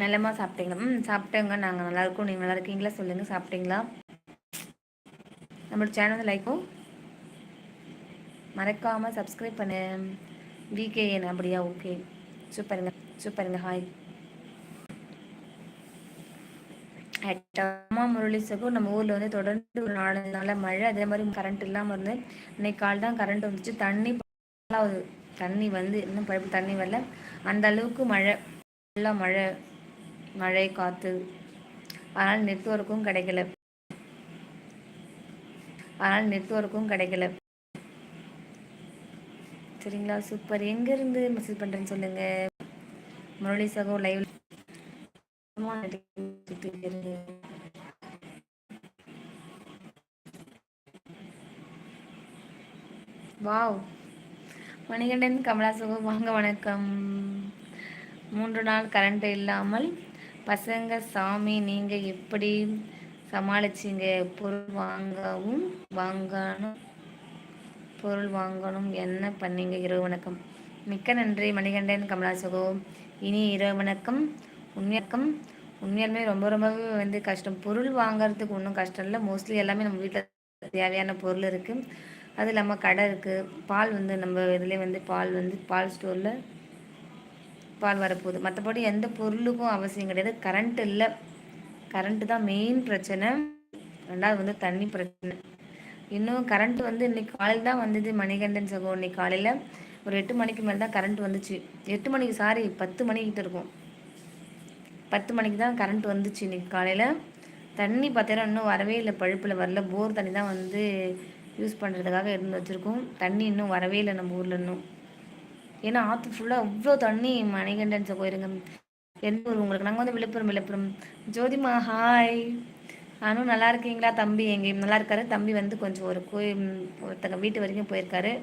நல்லமா சாப்பிட்டீங்களா? ம் சாப்பிட்டேங்க. நாங்கள் நல்லாயிருக்கோம் நீங்கள் நல்லா இருக்கீங்களா சொல்லுங்கள் சாப்பிட்டீங்களா? நம்மளோட சேனல் வந்து லைக்கும் மறக்காமல் சப்ஸ்கிரைப் பண்ணு. விகேஎன் அப்படியா? ஓகே சூப்பருங்க. சூப்பருங்க. ஹாய் அம்மா முரளி சகோ. நம்ம ஊரில் வந்து தொடர்ந்து ஒரு நாலஞ்சு நாளில் மழை. அதே மாதிரி கரண்ட் இல்லாமல் இருந்து இன்னைக்கு கால் தான் கரண்ட் வந்துச்சு. தண்ணி தண்ணி வந்து இன்னும் பழுப்பு தண்ணி வரல. அந்த அளவுக்கு மழை. நல்லா மழை. மழை காற்று ஆனால் நெட்ஒர்க்கும் கிடைக்கல. ஆனால் நெட்ஒர்க்கும் கிடைக்கல. சரிங்களா? சூப்பர் எங்கேருந்து மெசேஜ் பண்ணுறேன்னு சொல்லுங்கள் முரளி சகோ லைவ் வாவ் மணிகண்டன் கமலா சகோ வாங்க வணக்கம். மூன்று நாள் கரண்ட் இல்லாமல் பசங்க சாமி நீங்கள் எப்படி சமாளிச்சிங்க? பொருள் வாங்கவும் வாங்கணும். பொருள் வாங்கணும். என்ன பண்ணீங்க? இரவு வணக்கம். மிக்க நன்றி மணிகண்டன் கமலாசகோ இனி இரவு வணக்கம். உண்மையக்கம். உண்மையாலுமே ரொம்ப ரொம்பவே வந்து கஷ்டம். பொருள் வாங்குறதுக்கு ஒன்றும் கஷ்டம் இல்லை. மோஸ்ட்லி எல்லாமே நம்ம வீட்டில் தேவையான பொருள் இருக்குது அது இல்லாமல் கடை இருக்குது பால் வந்து நம்ம இதுலேயே வந்து பால் வந்து பால் ஸ்டோரில் பால் வரப்போகுது. மற்றபடி எந்த பொருளுக்கும் அவசியம் கிடையாது. கரண்ட் இல்லை. கரண்ட்டு தான் மெயின் பிரச்சனை. ரெண்டாவது வந்து தண்ணி பிரச்சனை. இன்னும் கரண்ட் வந்து இன்னைக்கு காலையில் தான் வந்தது மணிகண்டன் சகோ. இன்னைக்கு காலையில் ஒரு எட்டு மணிக்கு மேலே தான் கரண்ட் வந்துச்சு. எட்டு மணிக்கு சாரி பத்து மணிக்கிட்ட இருக்கும். பத்து மணிக்கு தான் கரண்ட் வந்துச்சு இன்னைக்கு காலையில். தண்ணி பார்த்தீங்கன்னா இன்னும் வரவே இல்லை. பழுப்பில் வரல. போர் தண்ணி தான் வந்து யூஸ் பண்ணுறதுக்காக இருந்து வச்சுருக்கோம். தண்ணி இன்னும் வரவே இல்லை நம்ம ஊரில் இன்னும். ஏன்னா ஆற்று ஃபுல்லாக அவ்வளோ தண்ணி மணிகண்டன் போயிருங்க. எந்த ஊர் உங்களுக்கு? நாங்கள் வந்து விழுப்புரம் விழுப்புரம். ஜோதிமா ஹாய் அனு நல்லா இருக்கீங்களா? தம்பி எங்கே? நல்லா இருக்காரு. தம்பி வந்து கொஞ்சம் ஒரு கோயில் ஒருத்தங்க வீட்டு வரைக்கும் போயிருக்காரு.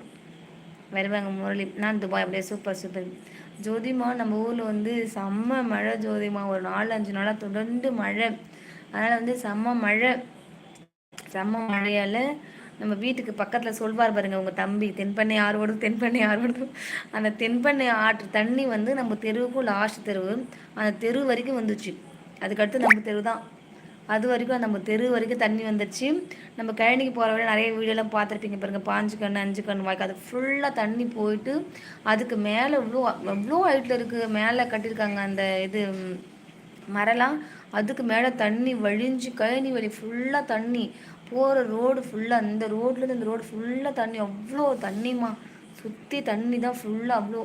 வருவாங்க முரளி. நான் துபாய். அப்படியே சூப்பர் சூப்பர் ஜோதிமா நம்ம ஊரில் வந்து செம்ம மழை ஜோதிமா. ஒரு நாலு அஞ்சு நாளாக தொடர்ந்து மழை. அதனால் வந்து செம்ம மழை. செம்ம மழையால் நம்ம வீட்டுக்கு பக்கத்தில் சொல்வார் பாருங்க உங்கள் தம்பி தென்பண்ணை ஆறு ஓடுது தென்பண்ணை ஆறு ஓடுது அந்த தென்பண்ணை ஆற்று தண்ணி வந்து நம்ம தெருவுக்கும் லாஸ்ட் தெருவு. அந்த தெரு வரைக்கும் வந்துச்சு. அதுக்கடுத்து நம்ம தெரு தான். அது வரைக்கும் நம்ம தெரு வரைக்கும் தண்ணி வந்துச்சு நம்ம கழனிக்கு போகிற விட நிறைய வீடியோலாம் பார்த்துருப்பீங்க பாருங்கள் பாஞ்சு கண் அஞ்சு கண் வாய்க்கு அது ஃபுல்லாக தண்ணி போயிட்டு அதுக்கு மேலே இவ்வளோ எவ்வளோ ஹைட்டில் இருக்குது மேலே கட்டியிருக்காங்க அந்த இது மரலாம் அதுக்கு மேலே தண்ணி வழிஞ்சு கழனி வழி ஃபுல்லாக தண்ணி. போகிற ரோடு ஃபுல்லாக அந்த ரோட்லேருந்து அந்த ரோடு ஃபுல்லாக தண்ணி அவ்வளோ தண்ணிமா சுற்றி தண்ணி தான் ஃபுல்லாக அவ்வளோ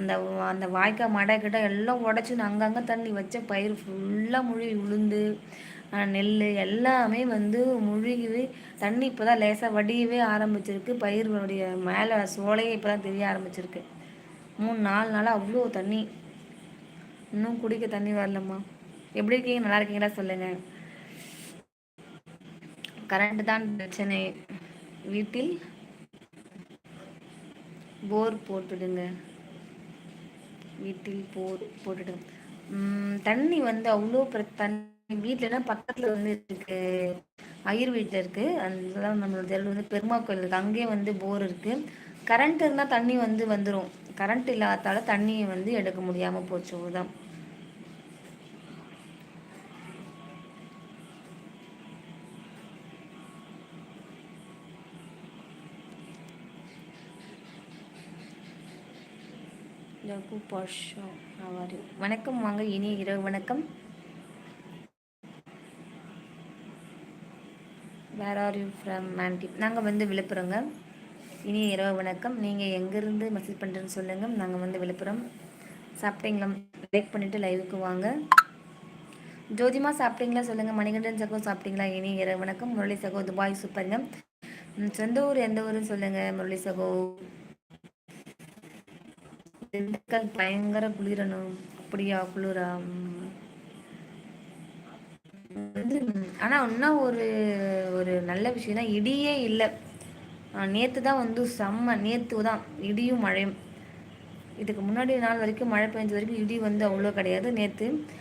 அந்த அந்த வாய்க்கால் மடை கிட்ட எல்லாம் உடச்சி அங்கங்கே தண்ணி வச்ச பயிர் ஃபுல்லாக முழுகி உளுந்து நெல் எல்லாமே வந்து முழுகி தண்ணி இப்போ தான் லேசாக வடியவே ஆரம்பிச்சிருக்கு. பயிர்களுடைய மேலே சோலையே இப்போ தான் தெரிய ஆரம்பிச்சிருக்கு. மூணு நாலு நாளாக அவ்வளோ தண்ணி. இன்னும் குடிக்க தண்ணி வரலம்மா. எப்படி இருக்கீங்க? நல்லா இருக்கீங்களா? சொல்லுங்கள் கரண்ட் தான் பிரச்சனை. வீட்டில் போர் போட்டுடுங்க. வீட்டில் போர் போட்டுடுங்க. தண்ணி வந்து அவ்வளோ தண்ணி வீட்டிலலாம் பக்கத்தில் வந்து இருக்கு. ஐயர் வீட்டில் இருக்கு. அதுதான் நம்மளோட தெருவில் வந்து பெருமா கோயில் இருக்கு. அங்கேயே வந்து போர் இருக்கு. கரண்ட் இருந்தால் தண்ணி வந்து வந்துடும் கரண்ட் இல்லாதால தண்ணியை வந்து எடுக்க முடியாமல் போச்சு. தான் லகு பாஷா ஆவார் வணக்கம் வாங்க இனிய இரவு வணக்கம். Where are you from aunty நாங்கள் வந்து விழுப்புரங்க. இனிய இரவு வணக்கம். நீங்கள் எங்கேருந்து மெசேஜ் பண்ணுறேன்னு சொல்லுங்கள் நாங்கள் வந்து விழுப்புரம். சாப்பிட்டீங்களா? லைக் பண்ணிவிட்டு லைவுக்கு வாங்க. ஜோதிமா சாப்பிட்டீங்களா? சொல்லுங்கள் மணிகண்டன் சகோ சாப்பிட்டீங்களா? இனிய இரவு வணக்கம். முரளி சகோ துபாய் சூப்பருங்க. சொந்த ஊர் எந்த ஊருன்னு சொல்லுங்கள் முரளி சகோ திண்டுக்கல் பயங்கர குளிரணும். அப்படியா குளிரா? ஆனா இன்னும் ஒரு ஒரு நல்ல விஷயம்னா இடியே இல்லை. நேற்று தான் வந்து செம்ம நேற்று தான் இடியும் மழையும். இதுக்கு முன்னாடி நாள் வரைக்கும் மழை பெஞ்ச வரைக்கும் இடி வந்து அவ்வளோ கிடையாது நேற்று